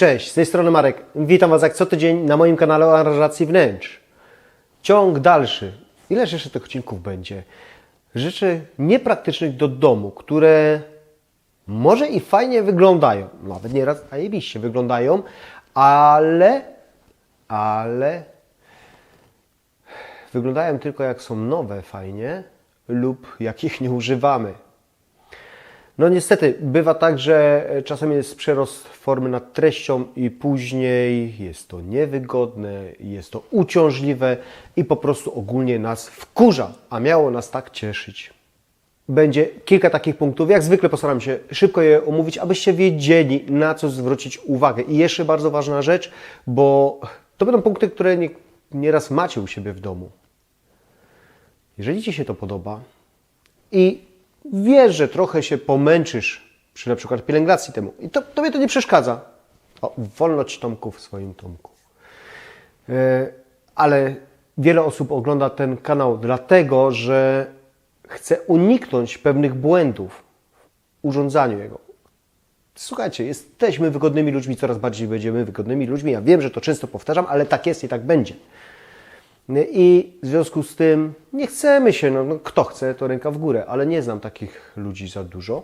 Cześć, z tej strony Marek. Witam Was jak co tydzień na moim kanale o aranżacji wnętrz. Ciąg dalszy. Ileż jeszcze tych odcinków będzie? Rzeczy niepraktycznych do domu, które może i fajnie wyglądają, nawet nieraz zajebiście wyglądają, ale, ale wyglądają tylko jak są nowe fajnie lub jak ich nie używamy. No niestety, bywa tak, że czasem jest przerost formy nad treścią i później jest to niewygodne, jest to uciążliwe i po prostu ogólnie nas wkurza, a miało nas tak cieszyć. Będzie kilka takich punktów. Jak zwykle postaram się szybko je omówić, abyście wiedzieli, na co zwrócić uwagę. I jeszcze bardzo ważna rzecz, bo to będą punkty, które nie, nieraz macie u siebie w domu. Jeżeli Ci się to podoba i wiesz, że trochę się pomęczysz przy na przykład pielęgnacji temu i to, tobie to nie przeszkadza. O, wolność Tomku w swoim Tomku. E, Ale wiele osób ogląda ten kanał dlatego, że chce uniknąć pewnych błędów w urządzaniu jego. Słuchajcie, jesteśmy wygodnymi ludźmi, coraz bardziej będziemy wygodnymi ludźmi. Ja wiem, że to często powtarzam, ale tak jest i tak będzie. I w związku z tym nie chcemy się, no, no kto chce, to ręka w górę, ale nie znam takich ludzi za dużo,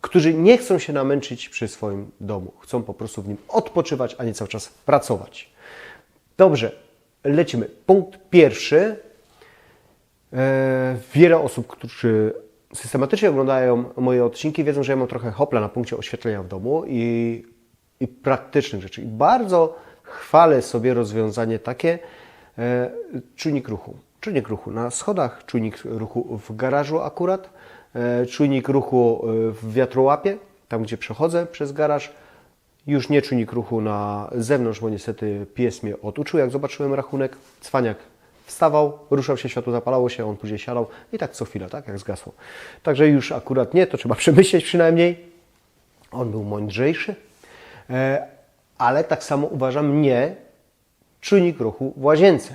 którzy nie chcą się namęczyć przy swoim domu. Chcą po prostu w nim odpoczywać, a nie cały czas pracować. Dobrze, lecimy. Punkt pierwszy. E, wiele osób, którzy systematycznie oglądają moje odcinki, wiedzą, że ja mam trochę hopla na punkcie oświetlenia w domu i, i praktycznych rzeczy. I bardzo chwalę sobie rozwiązanie takie, czujnik ruchu. Czujnik ruchu na schodach, czujnik ruchu w garażu akurat, e, czujnik ruchu e, w wiatrołapie, tam gdzie przechodzę przez garaż. Już nie czujnik ruchu na zewnątrz, bo niestety pies mnie oduczył. Jak zobaczyłem rachunek, cwaniak wstawał, ruszał się, światło zapalało się, on później siadał i tak co chwila, tak jak zgasło. Także już akurat nie, to trzeba przemyśleć przynajmniej. On był mądrzejszy, e, ale tak samo uważam nie czujnik ruchu w łazience.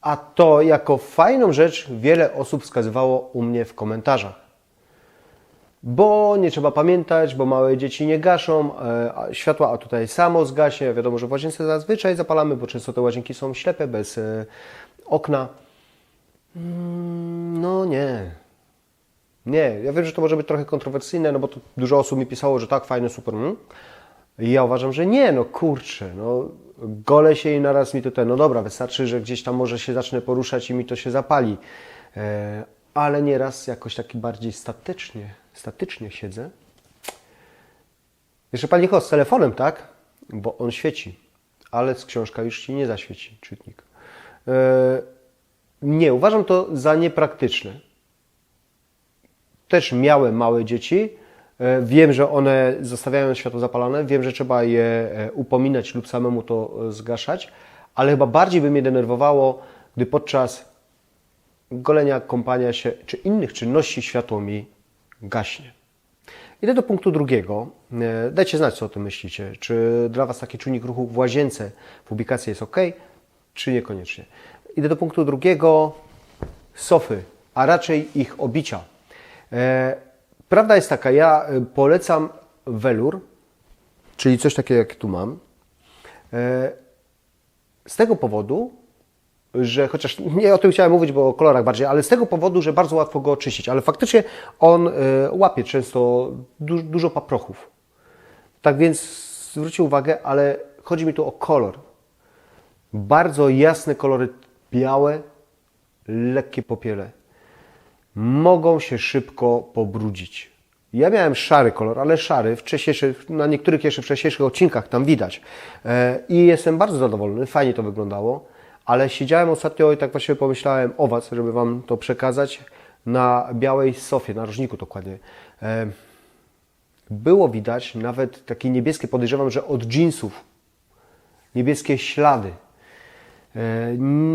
A to jako fajną rzecz wiele osób wskazywało u mnie w komentarzach. Bo nie trzeba pamiętać, bo małe dzieci nie gaszą e, światła, a tutaj samo zgaśnie. Wiadomo, że w łazience zazwyczaj zapalamy, bo często te łazienki są ślepe, bez e, okna. Mm, No nie. Nie, ja wiem, że to może być trochę kontrowersyjne, no bo to dużo osób mi pisało, że tak, fajne, super. Mm. I ja uważam, że nie, no kurczę, no gole się i naraz mi to ten, no dobra, wystarczy, że gdzieś tam może się zacznę poruszać i mi to się zapali. E, ale nieraz jakoś taki bardziej statycznie, statycznie siedzę. Jeszcze pani Ho, z telefonem, tak? Bo on świeci, ale z książka już ci nie zaświeci, czytnik. E, nie, uważam to za niepraktyczne. Też miałem małe dzieci. E, Wiem, że one zostawiają światło zapalone, wiem, że trzeba je e, upominać lub samemu to e, zgaszać, ale chyba bardziej by mnie denerwowało, gdy podczas golenia, kąpania się czy innych czynności światło mi gaśnie. Idę do punktu drugiego. Dajcie znać, co o tym myślicie. Czy dla Was taki czujnik ruchu w łazience w ubikacji jest ok, czy niekoniecznie. Idę do punktu drugiego. Sofy, a raczej ich obicia. Prawda jest taka, ja e, polecam welur, czyli coś takiego, jak tu mam. E, Z tego powodu, że chociaż nie o tym chciałem mówić, bo o kolorach bardziej, ale z tego powodu, że bardzo łatwo go oczyścić, ale faktycznie on e, łapie często du dużo paprochów. Tak więc zwróćcie uwagę, ale chodzi mi tu o kolor. Bardzo jasne kolory, białe, lekkie popiele. Mogą się szybko pobrudzić. Ja miałem szary kolor, ale szary, w na niektórych jeszcze wcześniejszych odcinkach tam widać. E, I jestem bardzo zadowolony, fajnie to wyglądało, ale siedziałem ostatnio i tak właściwie pomyślałem o Was, żeby Wam to przekazać, na białej sofie, na rożniku dokładnie. E, Było widać nawet takie niebieskie, podejrzewam, że od jeansów, niebieskie ślady. E,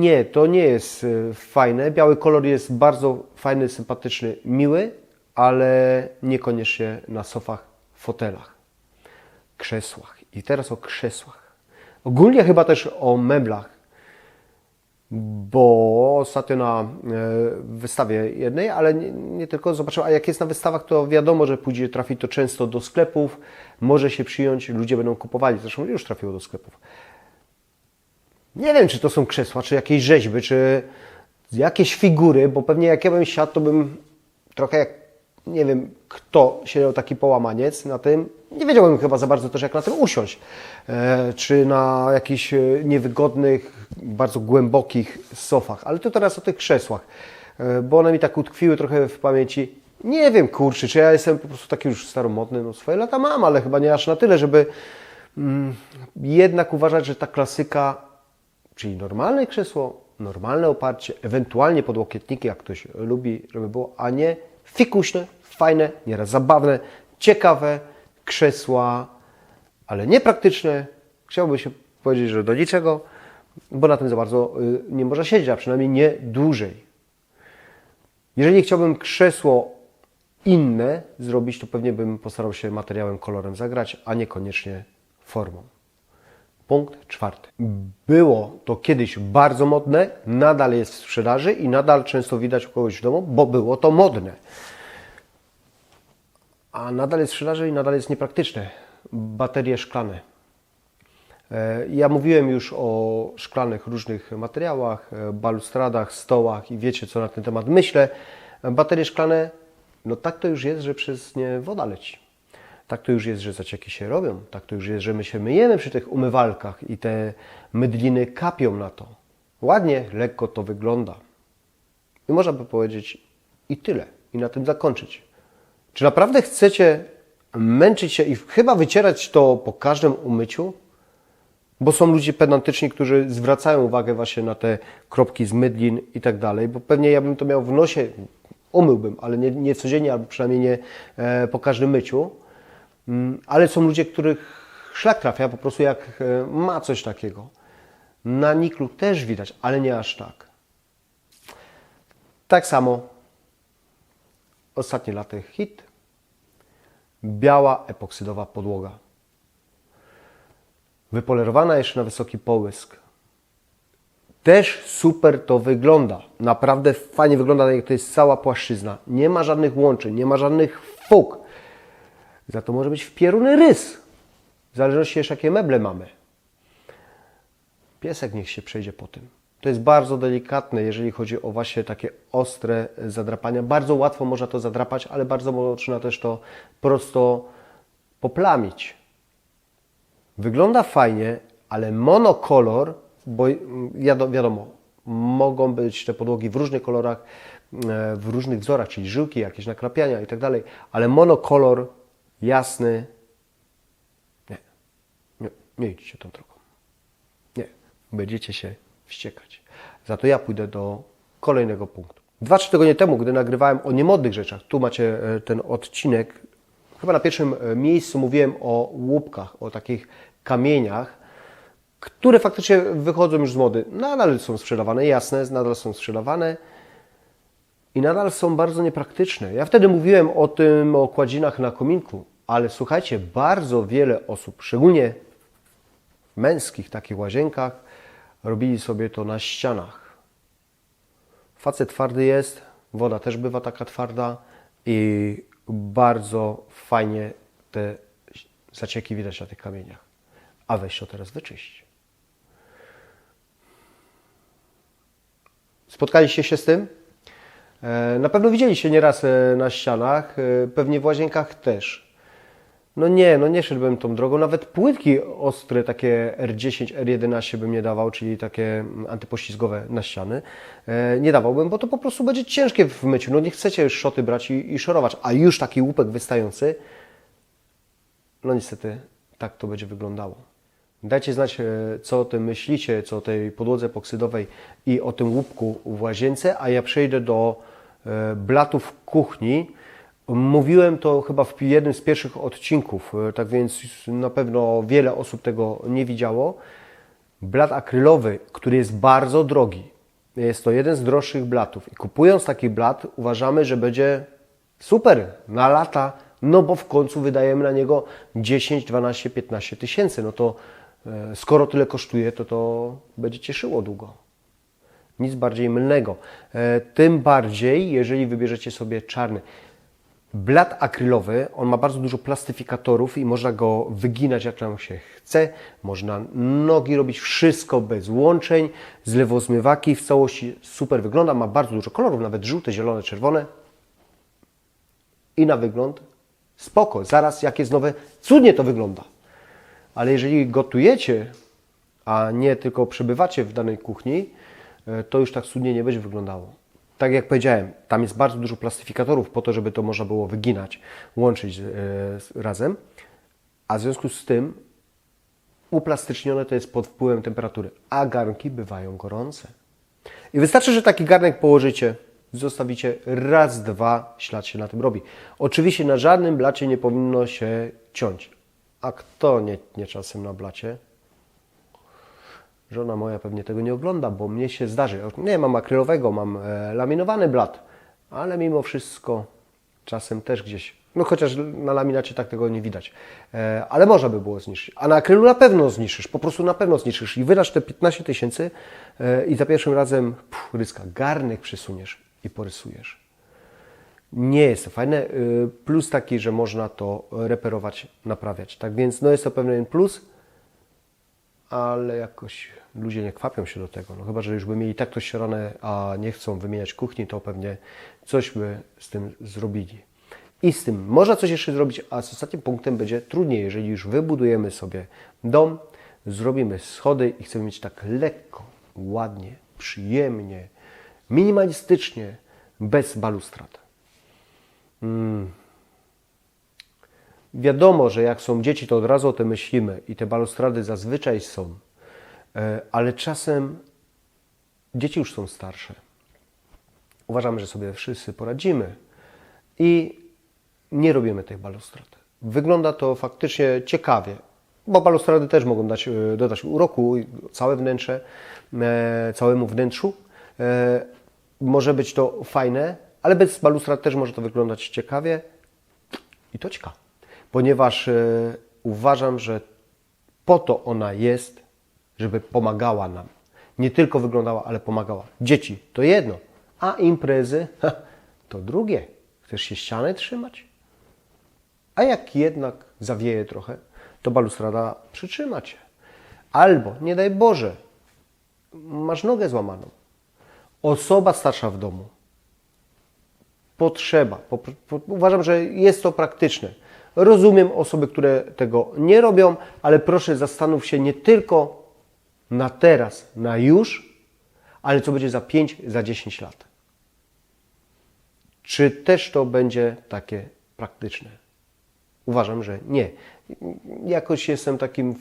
Nie, to nie jest e, fajne. Biały kolor jest bardzo fajny, sympatyczny, miły, ale niekoniecznie na sofach, fotelach, krzesłach. I teraz o krzesłach. Ogólnie chyba też o meblach. bo ostatnio na e, wystawie jednej, ale nie, nie tylko, zobaczyłem, a jak jest na wystawach, to wiadomo, że pójdzie, trafi to często do sklepów, może się przyjąć, ludzie będą kupowali, zresztą już trafiło do sklepów. Nie wiem, czy to są krzesła, czy jakieś rzeźby, czy jakieś figury, bo pewnie jak ja bym siadł, to bym trochę jak, nie wiem, kto siedział taki połamaniec na tym, nie wiedziałbym chyba za bardzo też, jak na tym usiąść. E, czy na jakichś e, niewygodnych, bardzo głębokich sofach. Ale to teraz o tych krzesłach, e, bo one mi tak utkwiły trochę w pamięci. Nie wiem, kurczę, czy ja jestem po prostu taki już staromodny, no swoje lata mam, ale chyba nie aż na tyle, żeby mm, jednak uważać, że ta klasyka, czyli normalne krzesło, normalne oparcie, ewentualnie podłokietniki, jak ktoś lubi, żeby było, a nie fikuśne, fajne, nieraz zabawne, ciekawe krzesła, ale niepraktyczne. Chciałbym się powiedzieć, że do niczego, bo na tym za bardzo y, nie można siedzieć, a przynajmniej nie dłużej. Jeżeli chciałbym krzesło inne zrobić, to pewnie bym postarał się materiałem, kolorem zagrać, a niekoniecznie formą. Punkt czwarty. Było to kiedyś bardzo modne, nadal jest w sprzedaży i nadal często widać u kogoś w domu, bo było to modne. A nadal jest w sprzedaży i nadal jest niepraktyczne. Baterie szklane. E, Ja mówiłem już o szklanych różnych materiałach, e, balustradach, stołach i wiecie, co na ten temat myślę. E, Baterie szklane, no tak to już jest, że przez nie woda leci. Tak to już jest, że zacieki się robią. Tak to już jest, że my się myjemy przy tych umywalkach i te mydliny kapią na to. Ładnie, lekko to wygląda. I można by powiedzieć i tyle. I na tym zakończyć. Czy naprawdę chcecie męczyć się i chyba wycierać to po każdym umyciu? Bo są ludzie pedantyczni, którzy zwracają uwagę właśnie na te kropki z mydlin i tak dalej, bo pewnie ja bym to miał w nosie, umyłbym, ale nie, nie codziennie, albo przynajmniej nie e, po każdym myciu. Mm, Ale są ludzie, których szlak trafia po prostu jak e, ma coś takiego. Na niklu też widać, ale nie aż tak. Tak samo ostatnie laty hit. Biała epoksydowa podłoga. Wypolerowana jeszcze na wysoki połysk. Też super to wygląda. Naprawdę fajnie wygląda, jak to jest cała płaszczyzna. Nie ma żadnych łączeń, nie ma żadnych fug. Za to może być wpierony rys. W zależności jeszcze jakie meble mamy. Piesek niech się przejdzie po tym. To jest bardzo delikatne, jeżeli chodzi o właśnie takie ostre zadrapania. Bardzo łatwo można to zadrapać, ale bardzo można też to prosto poplamić. Wygląda fajnie, ale monokolor, bo mm, wiado- wiadomo, mogą być te podłogi w różnych kolorach, e, w różnych wzorach, czyli żyłki, jakieś nakrapiania i tak dalej, ale monokolor jasny, nie, nie, nie idźcie tą drogą. Nie, będziecie się wściekać. Za to ja pójdę do kolejnego punktu. Dwa, trzy tygodnie temu, gdy nagrywałem o niemodnych rzeczach, tu macie e, ten odcinek, chyba na pierwszym e, miejscu mówiłem o łupkach, o takich kamieniach, które faktycznie wychodzą już z mody. Nadal są sprzedawane, jasne, nadal są sprzedawane i nadal są bardzo niepraktyczne. Ja wtedy mówiłem o tym, o kładzinach na kominku, ale słuchajcie, bardzo wiele osób, szczególnie w męskich takich łazienkach, robili sobie to na ścianach. Facet twardy jest, woda też bywa taka twarda i bardzo fajnie te zacieki widać na tych kamieniach. A weź to teraz wyczyść. Spotkaliście się z tym? E, Na pewno widzieliście nieraz e, na ścianach, e, pewnie w łazienkach też. No nie, no nie szedłbym tą drogą. Nawet płytki ostre, takie R10, R11 bym nie dawał, czyli takie mm, antypoślizgowe na ściany. Nie dawałbym, bo to po prostu będzie ciężkie w myciu. No nie chcecie już szoty brać i, i szorować, a już taki łupek wystający, no niestety tak to będzie wyglądało. Dajcie znać, e, co o tym myślicie, co o tej podłodze epoksydowej i o tym łupku w łazience, a ja przejdę do e, blatów kuchni. Mówiłem to chyba w jednym z pierwszych odcinków, e, tak więc na pewno wiele osób tego nie widziało. Blat akrylowy, który jest bardzo drogi. Jest to jeden z droższych blatów. I kupując taki blat, uważamy, że będzie super na lata, no bo w końcu wydajemy na niego 10, 12, 15 tysięcy. No to skoro tyle kosztuje, to to będzie cieszyło długo. Nic bardziej mylnego. E, tym bardziej, jeżeli wybierzecie sobie czarny. Blat akrylowy, on ma bardzo dużo plastyfikatorów i można go wyginać jak nam się chce. Można nogi robić, wszystko bez łączeń, zlewozmywaki, w całości super wygląda. Ma bardzo dużo kolorów, nawet żółte, zielone, czerwone. I na wygląd spoko. Zaraz jak jest nowe, cudnie to wygląda. Ale jeżeli gotujecie, a nie tylko przebywacie w danej kuchni, e, to już tak cudnie nie będzie wyglądało. Tak jak powiedziałem, tam jest bardzo dużo plastyfikatorów po to, żeby to można było wyginać, łączyć e, razem, a w związku z tym uplastycznione to jest pod wpływem temperatury, a garnki bywają gorące. I wystarczy, że taki garnek położycie, zostawicie raz, dwa, ślad się na tym robi. Oczywiście na żadnym blacie nie powinno się ciąć. A kto nie, nie czasem na blacie? Żona moja pewnie tego nie ogląda, bo mnie się zdarzy. Nie, mam akrylowego, mam e, laminowany blat, ale mimo wszystko czasem też gdzieś, no chociaż na laminacie tak tego nie widać, e, ale można by było zniszczyć. A na akrylu na pewno zniszczysz, po prostu na pewno zniszczysz i wydasz te 15 tysięcy e, i za pierwszym razem pff, ryska, garnek przysuniesz i porysujesz. Nie jest to fajne. Y, Plus taki, że można to reperować, naprawiać. Tak więc no jest to pewien plus, ale jakoś ludzie nie kwapią się do tego. No chyba, że już by mieli tak to ścierane, a nie chcą wymieniać kuchni, to pewnie coś by z tym zrobili. I z tym można coś jeszcze zrobić, a z ostatnim punktem będzie trudniej, jeżeli już wybudujemy sobie dom, zrobimy schody i chcemy mieć tak lekko, ładnie, przyjemnie, minimalistycznie, bez balustrad. Wiadomo, że jak są dzieci, to od razu o tym myślimy i te balustrady zazwyczaj są, E, ale czasem dzieci już są starsze. Uważamy, że sobie wszyscy poradzimy i nie robimy tych balustrad. Wygląda to faktycznie ciekawie, bo balustrady też mogą dać, e, dodać uroku, całe wnętrze, e, całemu wnętrzu. Może być to fajne, ale bez balustrad też może to wyglądać ciekawie i to ciekawe, ponieważ e, uważam, że po to ona jest, żeby pomagała nam. Nie tylko wyglądała, ale pomagała. Dzieci to jedno, a imprezy to drugie. Chcesz się ściany trzymać? A jak jednak zawieje trochę, to balustrada przytrzyma cię. Albo, nie daj Boże, masz nogę złamaną. Osoba starsza w domu. Potrzeba. Po, po, uważam, że jest to praktyczne. Rozumiem osoby, które tego nie robią, ale proszę zastanów się nie tylko na teraz, na już, ale co będzie za 5, za 10 lat. Czy też to będzie takie praktyczne? Uważam, że nie. Jakoś jestem takim,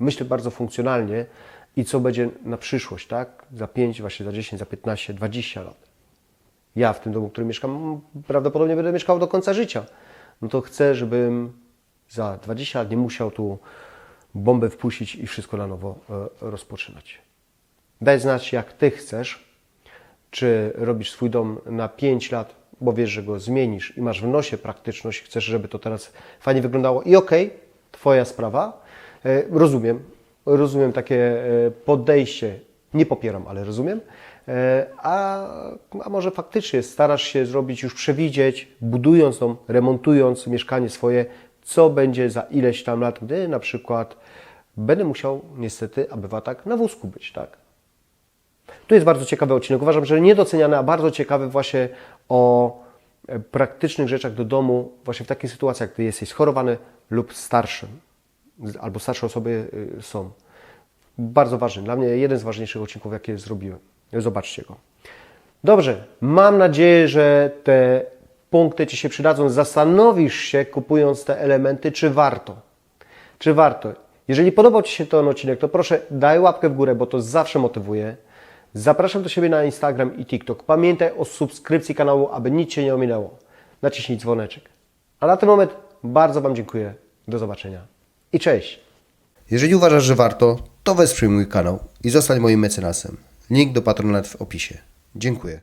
myślę bardzo funkcjonalnie i co będzie na przyszłość, tak? Za 5, właśnie za 10, za 15, 20 lat. Ja w tym domu, w którym mieszkam, prawdopodobnie będę mieszkał do końca życia. No to chcę, żebym za 20 lat nie musiał tu bombę wpuścić i wszystko na nowo e, rozpoczynać. Daj znać, jak Ty chcesz, czy robisz swój dom na 5 lat, bo wiesz, że go zmienisz i masz w nosie praktyczność, chcesz, żeby to teraz fajnie wyglądało i okej, Twoja sprawa. E, Rozumiem, rozumiem takie e, podejście, nie popieram, ale rozumiem. E, A, a może faktycznie starasz się zrobić, już przewidzieć, budując dom, remontując mieszkanie swoje, co będzie za ileś tam lat, gdy na przykład będę musiał niestety, a bywa tak, na wózku być, tak? Tu jest bardzo ciekawy odcinek. Uważam, że niedoceniany, a bardzo ciekawy właśnie o e, praktycznych rzeczach do domu, właśnie w takich sytuacjach, gdy jesteś schorowany lub starszym, z- albo starsze osoby y, są. Bardzo ważny. Dla mnie jeden z ważniejszych odcinków, jakie zrobiłem. Zobaczcie go. Dobrze, mam nadzieję, że te punkty Ci się przydadzą. Zastanowisz się, kupując te elementy, czy warto. Czy warto. Jeżeli podobał Ci się ten odcinek, to proszę daj łapkę w górę, bo to zawsze motywuje. Zapraszam do siebie na Instagram i TikTok. Pamiętaj o subskrypcji kanału, aby nic Cię nie ominęło. Naciśnij dzwoneczek. A na ten moment bardzo Wam dziękuję. Do zobaczenia i cześć. Jeżeli uważasz, że warto, to wesprzyj mój kanał i zostań moim mecenasem. Link do Patronat w opisie. Dziękuję.